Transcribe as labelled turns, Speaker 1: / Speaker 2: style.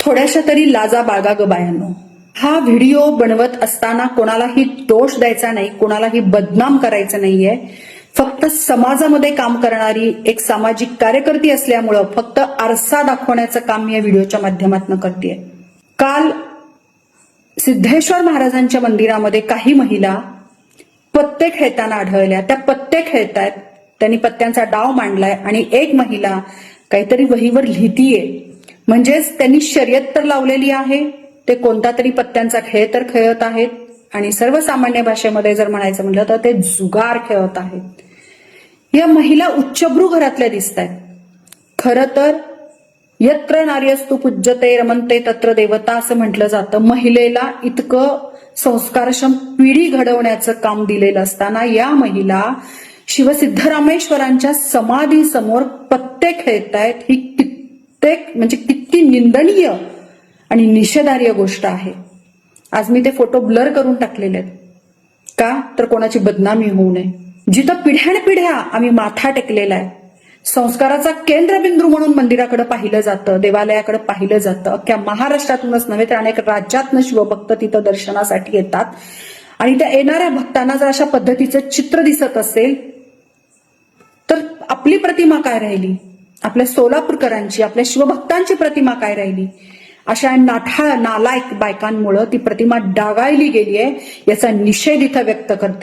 Speaker 1: थोड्याशा तरी लाजा बाळगा ग बायांनो. हा व्हिडिओ बनवत असताना कोणालाही दोष द्यायचा नाही कोणालाही बदनाम करायचं नाहीये. फक्त समाजामध्ये काम करणारी एक सामाजिक कार्यकर्ती असल्यामुळं फक्त आरसा दाखवण्याचं काम मी या व्हिडिओच्या माध्यमातून करते काल सिद्धेश्वर महाराजांच्या मंदिरामध्ये काही महिला पत्ते खेळताना आढळल्या. त्या पत्ते खेळतायत त्यांनी पत्त्यांचा डाव मांडलाय आणि एक महिला काहीतरी वहीवर लिहितीये. म्हणजेच त्यांनी शर्यत तर लावलेली आहे ते कोणता तरी पत्त्यांचा खेळ तर खेळत आहेत. आणि सर्वसामान्य भाषेमध्ये जर म्हणायचं म्हटलं तर ते जुगार खेळत आहेत. या महिला उच्चभ्रू घरातल्या दिसत आहेत खरं तर यत्र नार्यस्तु पूज्यते रमनते तत्र देवता असं म्हटलं जातं. महिलेला इतकं संस्कारक्षम पिढी घडवण्याचं काम दिलेलं असताना या महिला शिवसिद्धरामेश्वरांच्या समाधी समोर पत्ते खेळतायत. ही कित्येक म्हणजे किती निंदनीय आणि निषेधार्य गोष्ट आहे. आज मी ते फोटो ब्लर करून टाकलेले आहेत. का? तर कोणाची बदनामी होऊ नये. जिथं पिढ्यानपिढ्या आम्ही माथा टेकलेला आहे. संस्काराचा केंद्रबिंदू म्हणून मंदिराकडे पाहिलं जातं देवालयाकडे पाहिलं जातं. अख्ख्या महाराष्ट्रातूनच नव्हे तर अनेक राज्यातनं शिवभक्त तिथं दर्शनासाठी येतात. आणि त्या येणाऱ्या भक्तांना जर अशा पद्धतीचं चित्र दिसत असेल तर आपली प्रतिमा काय राहिली? आपल्या सोलापूरकरांची आपल्या शिवभक्तांची प्रतिमा काय राहिली? अशा नाठाळ नालायक बायकांमुळं ती प्रतिमा डागाळली गेली आहे याचा निषेध इथं व्यक्त करते.